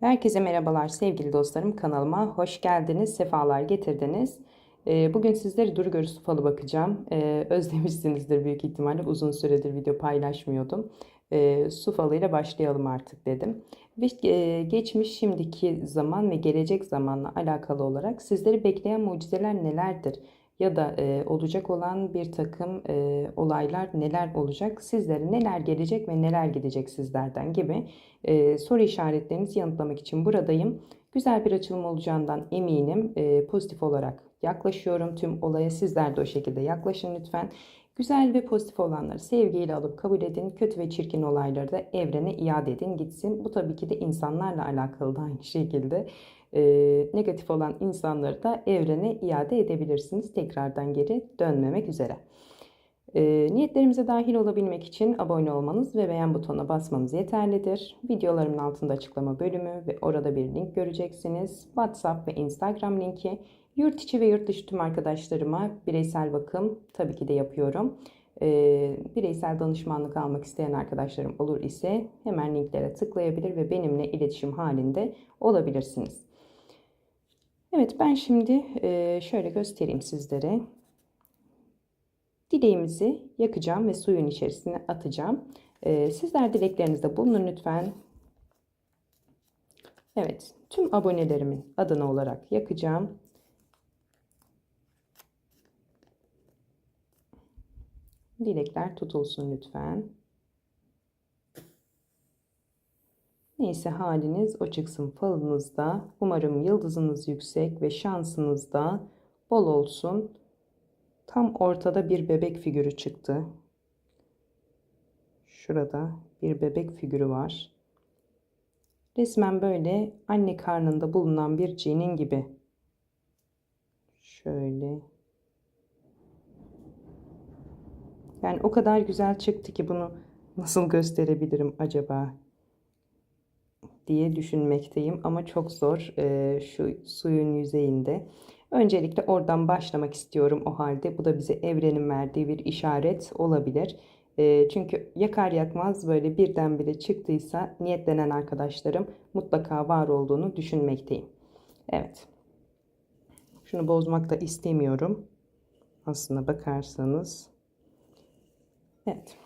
Herkese merhabalar sevgili dostlarım kanalıma hoş geldiniz sefalar getirdiniz. Ee, Bugün sizlere Duru Görü Su Falı bakacağım. Ee, Özlemişsinizdir büyük ihtimalle uzun süredir video paylaşmıyordum. Ee, Su falıyla başlayalım artık dedim. Ve e, geçmiş şimdiki zaman ve gelecek zamanla alakalı olarak sizleri bekleyen mucizeler nelerdir? Ya da e, olacak olan bir takım e, olaylar neler olacak? Sizlere neler gelecek ve neler gidecek sizlerden gibi e, soru işaretlerinizi yanıtlamak için buradayım. Güzel bir açılım olacağından eminim. E, pozitif olarak yaklaşıyorum tüm olaya. Sizler de o şekilde yaklaşın lütfen. Güzel ve pozitif olanları sevgiyle alıp kabul edin. Kötü ve çirkin olayları da evrene iade edin gitsin. Bu tabii ki de insanlarla alakalı da aynı şekilde. E, negatif olan insanları da evrene iade edebilirsiniz. Tekrardan geri dönmemek üzere. E, niyetlerimize dahil olabilmek için abone olmanız ve beğen butonuna basmanız yeterlidir. Videolarımın altında açıklama bölümü ve orada bir link göreceksiniz. WhatsApp ve Instagram linki. Yurt içi ve yurt dışı tüm arkadaşlarıma bireysel bakım tabii ki de yapıyorum. E, bireysel danışmanlık almak isteyen arkadaşlarım olur ise hemen linklere tıklayabilir ve benimle iletişim halinde olabilirsiniz. Evet ben şimdi e, şöyle göstereyim sizlere. Dileğimizi yakacağım ve suyun içerisine atacağım. Ee, sizler dileklerinizde bulunun lütfen. Evet, tüm abonelerimin adına olarak yakacağım. Dilekler tutulsun lütfen. Neyse haliniz o çıksın falınızda. Umarım yıldızınız yüksek ve şansınız da bol olsun. Tam ortada bir bebek figürü çıktı. Şurada bir bebek figürü var. Resmen böyle anne karnında bulunan bir cinin gibi. Şöyle. Yani o kadar güzel çıktı ki bunu nasıl gösterebilirim acaba diye düşünmekteyim ama çok zor ee, şu suyun yüzeyinde. Öncelikle oradan başlamak istiyorum o halde. Bu da bize evrenin verdiği bir işaret olabilir. E, çünkü yakar yakmaz böyle birdenbire çıktıysa niyetlenen arkadaşlarım mutlaka var olduğunu düşünmekteyim. Evet. Şunu bozmak da istemiyorum. Aslına bakarsanız. Evet.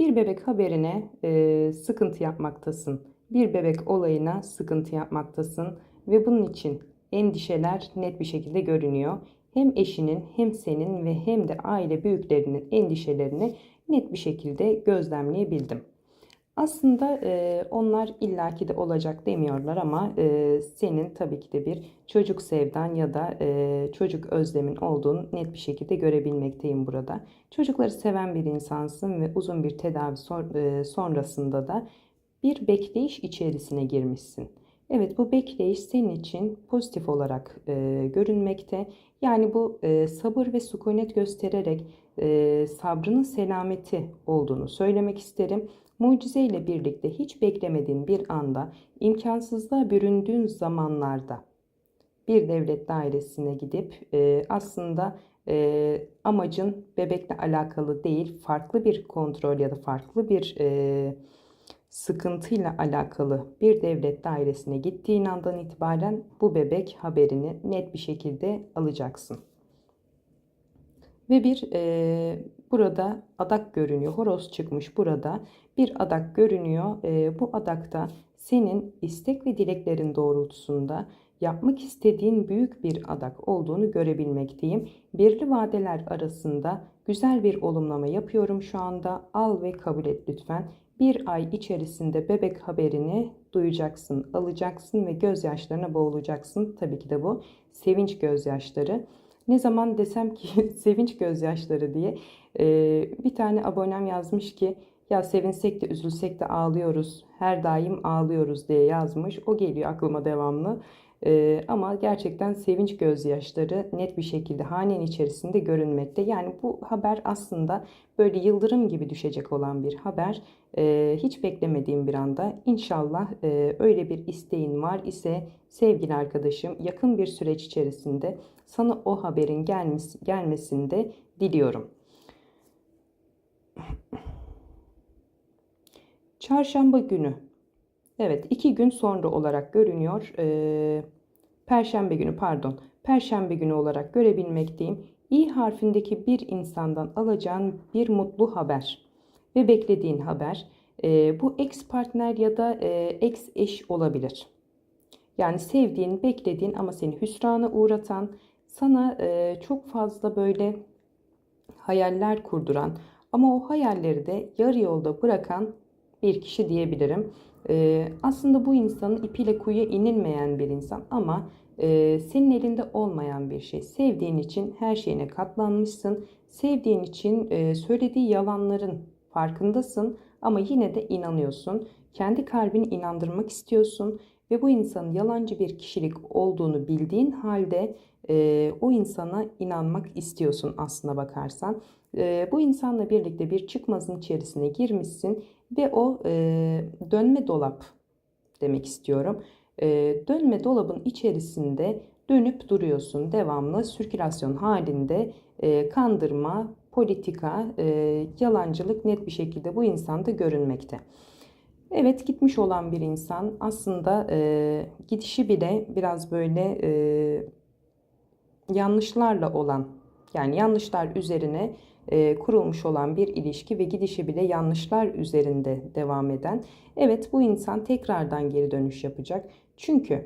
Bir bebek haberine e, sıkıntı yapmaktasın. Bir bebek olayına sıkıntı yapmaktasın ve bunun için endişeler net bir şekilde görünüyor. Hem eşinin hem senin ve hem de aile büyüklerinin endişelerini net bir şekilde gözlemleyebildim. Aslında e, onlar illaki de olacak demiyorlar ama e, senin tabii ki de bir çocuk sevdan ya da e, çocuk özlemin olduğunu net bir şekilde görebilmekteyim burada. Çocukları seven bir insansın ve uzun bir tedavi son, e, sonrasında da bir bekleyiş içerisine girmişsin. Evet bu bekleyiş senin için pozitif olarak e, görünmekte. Yani bu e, sabır ve sükunet göstererek e, sabrının selameti olduğunu söylemek isterim. Mucize ile birlikte hiç beklemediğin bir anda, imkansızlığa büründüğün zamanlarda bir devlet dairesine gidip e, aslında e, amacın bebekle alakalı değil, farklı bir kontrol ya da farklı bir e, sıkıntıyla alakalı bir devlet dairesine gittiğin andan itibaren bu bebek haberini net bir şekilde alacaksın. Ve bir e, burada adak görünüyor. Horoz çıkmış burada. Bir adak görünüyor. E, bu adakta senin istek ve dileklerin doğrultusunda yapmak istediğin büyük bir adak olduğunu görebilmekteyim. Birli vadeler arasında güzel bir olumlama yapıyorum şu anda. Al ve kabul et lütfen. Bir ay içerisinde bebek haberini duyacaksın, alacaksın ve gözyaşlarına boğulacaksın. Tabii ki de bu sevinç gözyaşları. Ne zaman desem ki sevinç gözyaşları diye e, bir tane abonem yazmış ki ya sevinsek de üzülsek de ağlıyoruz. Her daim ağlıyoruz diye yazmış. O geliyor aklıma devamlı. Ee, ama gerçekten sevinç gözyaşları net bir şekilde hanenin içerisinde görünmekte. Yani bu haber aslında böyle yıldırım gibi düşecek olan bir haber. Ee, hiç beklemediğim bir anda inşallah e, öyle bir isteğin var ise sevgili arkadaşım yakın bir süreç içerisinde sana o haberin gelmesi, gelmesini de diliyorum. Çarşamba günü. Evet iki gün sonra olarak görünüyor. Ee, Perşembe günü pardon. Perşembe günü olarak görebilmekteyim. İ harfindeki bir insandan alacağın bir mutlu haber ve beklediğin haber. Ee, bu ex partner ya da e, ex eş olabilir. Yani sevdiğin, beklediğin ama seni hüsrana uğratan, sana e, çok fazla böyle hayaller kurduran ama o hayalleri de yarı yolda bırakan bir kişi diyebilirim. E, aslında bu insanın ipiyle kuyuya inilmeyen bir insan ama e, senin elinde olmayan bir şey. Sevdiğin için her şeyine katlanmışsın. Sevdiğin için e, söylediği yalanların farkındasın ama yine de inanıyorsun. Kendi kalbini inandırmak istiyorsun ve bu insanın yalancı bir kişilik olduğunu bildiğin halde e, o insana inanmak istiyorsun aslına bakarsan. E, bu insanla birlikte bir çıkmazın içerisine girmişsin ve o e, dönme dolap demek istiyorum. E, dönme dolabın içerisinde dönüp duruyorsun devamlı sirkülasyon halinde e, kandırma, politika, e, yalancılık net bir şekilde bu insanda görünmekte. Evet gitmiş olan bir insan aslında e, gidişi bile biraz böyle e, yanlışlarla olan yani yanlışlar üzerine e, kurulmuş olan bir ilişki ve gidişi bile yanlışlar üzerinde devam eden. Evet bu insan tekrardan geri dönüş yapacak. Çünkü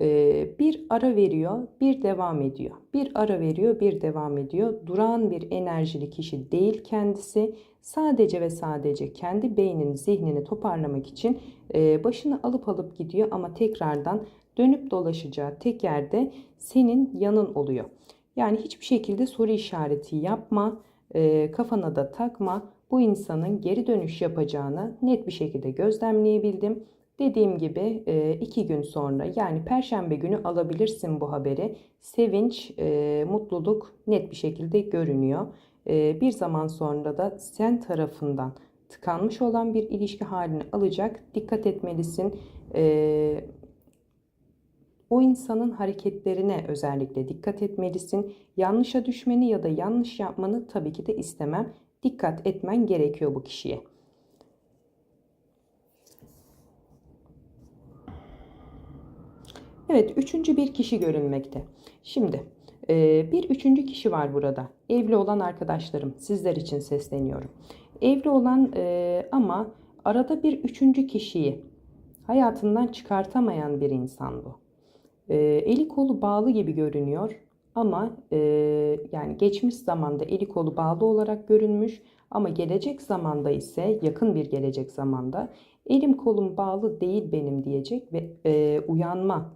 e, bir ara veriyor, bir devam ediyor. Bir ara veriyor, bir devam ediyor. Durağan bir enerjili kişi değil kendisi. Sadece ve sadece kendi beynini, zihnini toparlamak için e, başını alıp alıp gidiyor ama tekrardan dönüp dolaşacağı tek yerde senin yanın oluyor. Yani hiçbir şekilde soru işareti yapma, e, kafana da takma. Bu insanın geri dönüş yapacağını net bir şekilde gözlemleyebildim. Dediğim gibi e, iki gün sonra yani perşembe günü alabilirsin bu haberi. Sevinç, e, mutluluk net bir şekilde görünüyor. E, bir zaman sonra da sen tarafından tıkanmış olan bir ilişki halini alacak. Dikkat etmelisin. O insanın hareketlerine özellikle dikkat etmelisin. Yanlışa düşmeni ya da yanlış yapmanı tabii ki de istemem. Dikkat etmen gerekiyor bu kişiye. Evet, üçüncü bir kişi görünmekte. Şimdi e, bir üçüncü kişi var burada. Evli olan arkadaşlarım, sizler için sesleniyorum. Evli olan e, ama arada bir üçüncü kişiyi hayatından çıkartamayan bir insan bu. E, eli kolu bağlı gibi görünüyor ama yani geçmiş zamanda eli kolu bağlı olarak görünmüş ama gelecek zamanda ise yakın bir gelecek zamanda elim kolum bağlı değil benim diyecek ve uyanma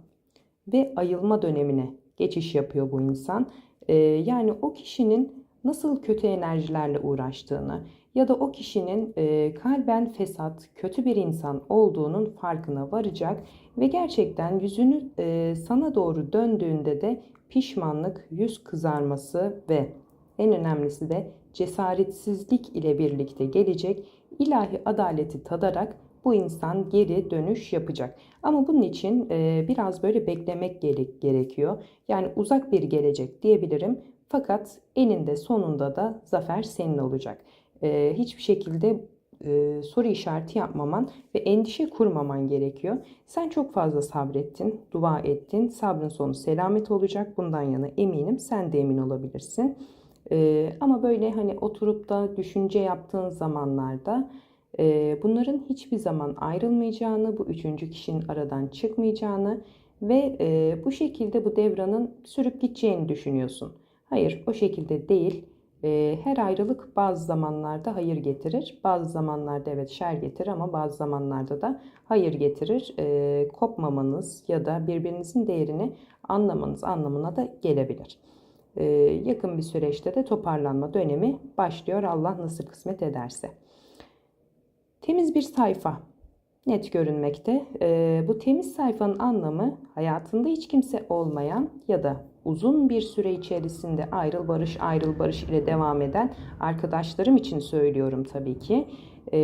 ve ayılma dönemine geçiş yapıyor bu insan. Ee, yani o kişinin nasıl kötü enerjilerle uğraştığını ya da o kişinin e, kalben fesat, kötü bir insan olduğunun farkına varacak ve gerçekten yüzünü e, sana doğru döndüğünde de pişmanlık, yüz kızarması ve en önemlisi de cesaretsizlik ile birlikte gelecek ilahi adaleti tadarak bu insan geri dönüş yapacak. Ama bunun için e, biraz böyle beklemek gerekiyor. Yani uzak bir gelecek diyebilirim. Fakat eninde sonunda da zafer senin olacak. E, hiçbir şekilde e, soru işareti yapmaman ve endişe kurmaman gerekiyor. Sen çok fazla sabrettin, dua ettin. Sabrın sonu selamet olacak. Bundan yana eminim. Sen de emin olabilirsin. ama böyle hani oturup da düşünce yaptığın zamanlarda bunların hiçbir zaman ayrılmayacağını, bu üçüncü kişinin aradan çıkmayacağını ve bu şekilde bu devranın sürüp gideceğini düşünüyorsun. Hayır, o şekilde değil. Her ayrılık bazı zamanlarda hayır getirir. Bazı zamanlarda evet şer getirir ama bazı zamanlarda da hayır getirir. Kopmamanız ya da birbirinizin değerini anlamanız anlamına da gelebilir. Yakın bir süreçte de toparlanma dönemi başlıyor Allah nasıl kısmet ederse. Temiz bir sayfa net görünmekte. E, bu temiz sayfanın anlamı hayatında hiç kimse olmayan ya da uzun bir süre içerisinde ayrıl barış ayrıl barış ile devam eden arkadaşlarım için söylüyorum tabii ki. E,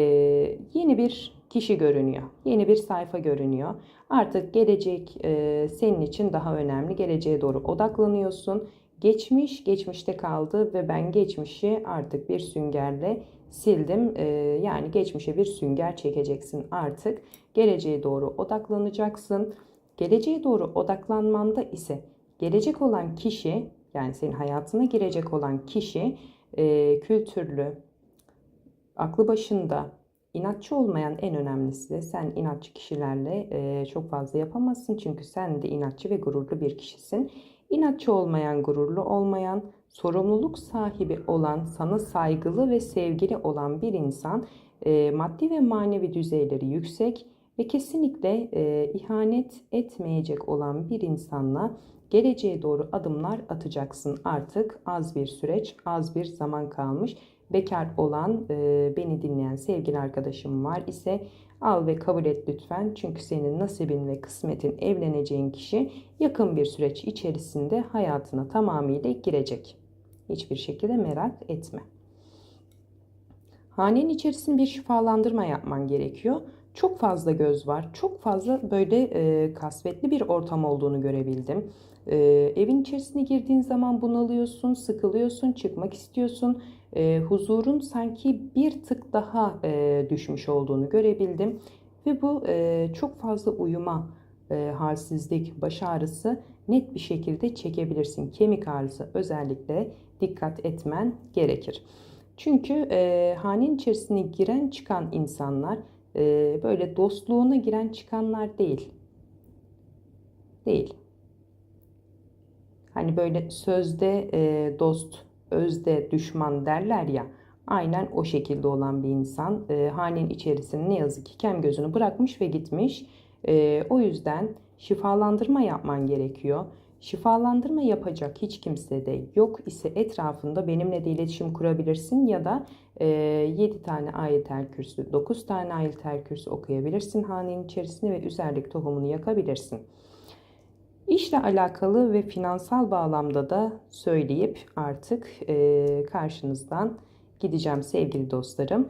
yeni bir kişi görünüyor. Yeni bir sayfa görünüyor. Artık gelecek e, senin için daha önemli. Geleceğe doğru odaklanıyorsun. Geçmiş geçmişte kaldı ve ben geçmişi artık bir süngerle sildim. Ee, yani geçmişe bir sünger çekeceksin artık. Geleceğe doğru odaklanacaksın. Geleceğe doğru odaklanmanda ise gelecek olan kişi yani senin hayatına girecek olan kişi e, kültürlü, aklı başında, inatçı olmayan en önemlisi de sen inatçı kişilerle e, çok fazla yapamazsın. Çünkü sen de inatçı ve gururlu bir kişisin. İnatçı olmayan, gururlu olmayan, sorumluluk sahibi olan, sana saygılı ve sevgili olan bir insan e, maddi ve manevi düzeyleri yüksek ve kesinlikle e, ihanet etmeyecek olan bir insanla geleceğe doğru adımlar atacaksın. Artık az bir süreç, az bir zaman kalmış. Bekar olan, e, beni dinleyen sevgili arkadaşım var ise al ve kabul et lütfen. Çünkü senin nasibin ve kısmetin evleneceğin kişi yakın bir süreç içerisinde hayatına tamamıyla girecek. Hiçbir şekilde merak etme. Hanenin içerisinde bir şifalandırma yapman gerekiyor. Çok fazla göz var. Çok fazla böyle e, kasvetli bir ortam olduğunu görebildim. E, evin içerisine girdiğin zaman bunalıyorsun, sıkılıyorsun, çıkmak istiyorsun. E, huzurun sanki bir tık daha e, düşmüş olduğunu görebildim. Ve bu e, çok fazla uyuma, e, halsizlik, baş ağrısı net bir şekilde çekebilirsin. Kemik ağrısı özellikle dikkat etmen gerekir. Çünkü e, hanenin içerisine giren çıkan insanlar e, böyle dostluğuna giren çıkanlar değil. Değil. Hani böyle sözde e, dost, özde düşman derler ya. Aynen o şekilde olan bir insan. E, hanenin içerisine ne yazık ki kem gözünü bırakmış ve gitmiş. E, o yüzden şifalandırma yapman gerekiyor. Şifalandırma yapacak hiç kimse de yok ise etrafında benimle de iletişim kurabilirsin ya da e, 7 tane ayetel kürsü, 9 tane ayetel kürsü okuyabilirsin hanenin içerisinde ve üzerlik tohumunu yakabilirsin. İşle alakalı ve finansal bağlamda da söyleyip artık e, karşınızdan gideceğim sevgili dostlarım.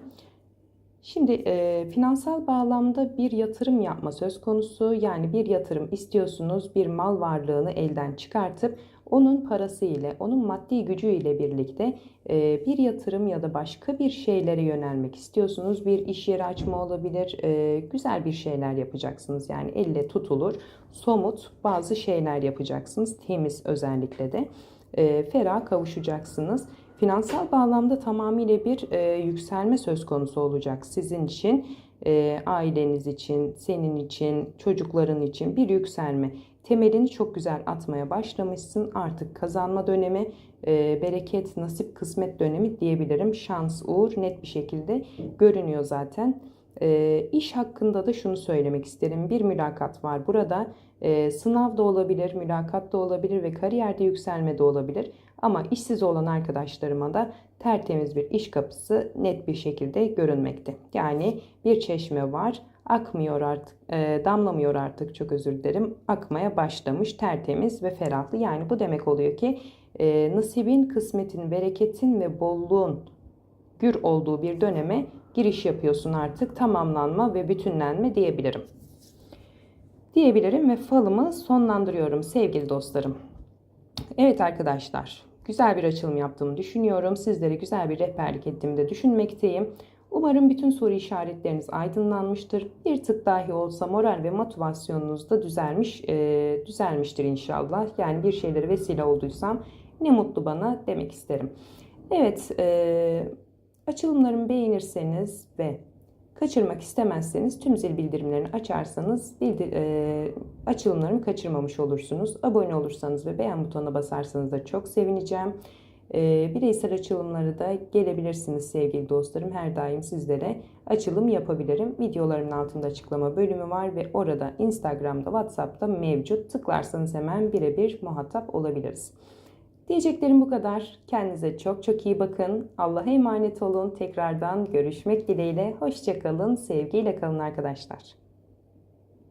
Şimdi e, finansal bağlamda bir yatırım yapma söz konusu. Yani bir yatırım istiyorsunuz, bir mal varlığını elden çıkartıp onun parası ile, onun maddi gücü ile birlikte e, bir yatırım ya da başka bir şeylere yönelmek istiyorsunuz. Bir iş yeri açma olabilir, e, güzel bir şeyler yapacaksınız. Yani elle tutulur, somut bazı şeyler yapacaksınız. Temiz özellikle de. E, ferah kavuşacaksınız. Finansal bağlamda tamamıyla bir e, yükselme söz konusu olacak sizin için, e, aileniz için, senin için, çocukların için bir yükselme. Temelini çok güzel atmaya başlamışsın. Artık kazanma dönemi, e, bereket, nasip, kısmet dönemi diyebilirim. Şans, uğur net bir şekilde görünüyor zaten. E, iş hakkında da şunu söylemek isterim. Bir mülakat var burada. E, sınav da olabilir, mülakat da olabilir ve kariyerde yükselme de olabilir. Ama işsiz olan arkadaşlarıma da tertemiz bir iş kapısı net bir şekilde görünmekte. Yani bir çeşme var akmıyor artık, e, damlamıyor artık çok özür dilerim. Akmaya başlamış tertemiz ve ferahlı. Yani bu demek oluyor ki e, nasibin, kısmetin, bereketin ve bolluğun gür olduğu bir döneme giriş yapıyorsun artık. Tamamlanma ve bütünlenme diyebilirim. Diyebilirim ve falımı sonlandırıyorum sevgili dostlarım. Evet arkadaşlar güzel bir açılım yaptığımı düşünüyorum. Sizlere güzel bir rehberlik ettiğimi de düşünmekteyim. Umarım bütün soru işaretleriniz aydınlanmıştır. Bir tık dahi olsa moral ve motivasyonunuz da düzelmiş, e, düzelmiştir inşallah. Yani bir şeylere vesile olduysam ne mutlu bana demek isterim. Evet, e, açılımlarımı beğenirseniz ve kaçırmak istemezseniz tüm zil bildirimlerini açarsanız bildir, e, açılımlarımı kaçırmamış olursunuz. Abone olursanız ve beğen butonuna basarsanız da çok sevineceğim. E, bireysel açılımları da gelebilirsiniz sevgili dostlarım. Her daim sizlere açılım yapabilirim. Videolarımın altında açıklama bölümü var ve orada Instagram'da, WhatsApp'ta mevcut. Tıklarsanız hemen birebir muhatap olabiliriz. Diyeceklerim bu kadar. Kendinize çok çok iyi bakın. Allah'a emanet olun. Tekrardan görüşmek dileğiyle. Hoşçakalın. Sevgiyle kalın arkadaşlar.